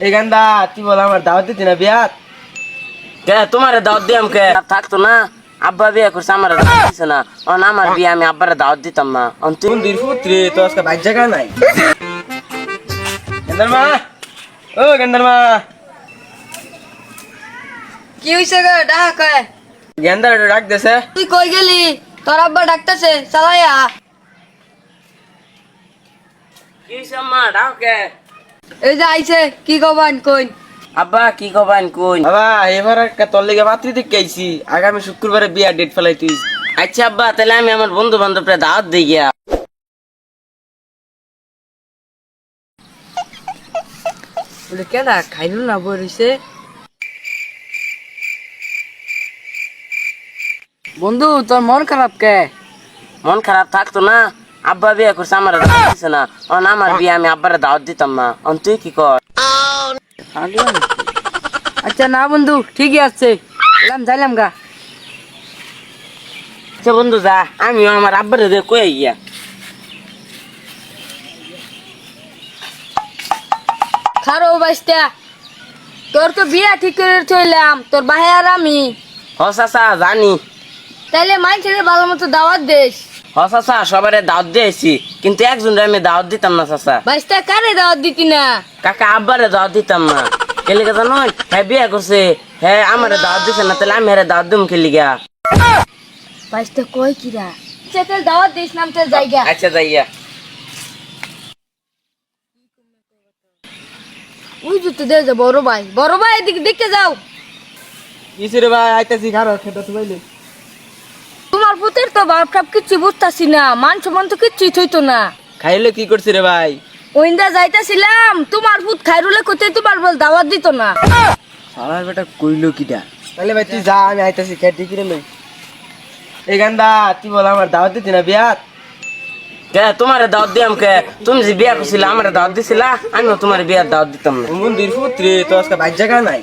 গান্দা তুই বল আমার দাওয়াত দিতি না বিয়াত কে তোমার দাওয়াত দিয়াম কে? থাকতো না। আব্বা বিয়ে করছে আমার দাওয়াত দিছে না। অন আমার বিয়ে আমি আব্বারে দাওয়াত দিতাম না। অন তুই পুত্রে? তো আজকে বাইর জায়গা নাই? গেন্দার মা ও গেন্দার মা কি হইছে গে? ডাক কয়? গেন্দার ডাক দেছে। তুই কই গেলি? তোর আব্বা ডাকতেছে চালাইয়া কি হইছে আম্মা? ডাও কে? এই যে আইছে কি কবান আব্বা কি কবান কই বাবা এবার একটা তোর লেগে মাতৃ দিকে আইছি। আগামী শুক্রবারে বিয়া ডেট ফেলাই তুই আচ্ছা আব্বা তাহলে আমি আমার বন্ধু বান্ধবরা দাওয়াত দিই গিয়া। বলে কেডা খাইলু না বরিছে বন্ধু তোর মন খারাপ কে? মন খারাপ থাকতো না। আব্বা বিয়ে করছে আমার দিছে না। অন আমার বিয়ে আমি আব্বারে দাওয়াত দিতাম না। অন তুই কি কর? আচ্ছা না বন্ধু ঠিকই আছে। এলাম যাইলাম গা। আচ্ছা বন্ধু যা। আমিও আমার আব্বারে দিয়ে কয়ে গিয়া খারো বাইস্তা তোর তো বিয়া ঠিক করে থইলাম তোর ভাই আর আমি। হ চাচা জানি। তাইলে মাইন্সের ভালো মতো দাওয়াত দেশ হ চাচা সবারে দাওয়াত দিয়েছি কিন্তু একজন আমি দাওয়াত দিতাম না চাচা। বাইস্তা কারে দাওয়াত দিতি না? কাকা আব্বারে দাওয়াত দিতাম না। কেলিকে জানো? হ্যাঁ বিয়ে করছে। হ্যাঁ আমারে দাওয়াত দিছে না তাহলে আমি দাওয়াত দিম খেলিগা বাইস্তা কই কিরা? তাহলে দাওয়াত দিস নাম তোর জায়গা। আচ্ছা যাইয়া। ওই জুতো দে যে বড় ভাই। বড় ভাই এদিকে দেখে যাও। ভাই আইতাছি খারো খেতে তো পুতের তো বাপ টাপ কিচ্ছু বুঝতাছি না মান সম্মান তো কিচ্ছুই থইতো না। খাইলে কি করছি রে ভাই? ওইন্দা যাইতাছিলাম তোমার পুত খাইরুলে কোথায় তোমার বল দাওয়াত দিত না। সালার বেটা কইলো কিটা? তাহলে ভাই তুই যা আমি আইতাছি খেতে কিনে লই? এই গান্দা তুই বল আমার দাওয়াত দিতি না বিয়াত? কে তোমারে দাওয়াত দিয়াম কে? তুমি যে বিয়া করছিলে আমারে দাওয়াত দিছিলা আমিও তোমার বিয়ার দাওয়াত দিতাম না। মন্দির পুত্রে তো আজকে বাইর জায়গা নাই।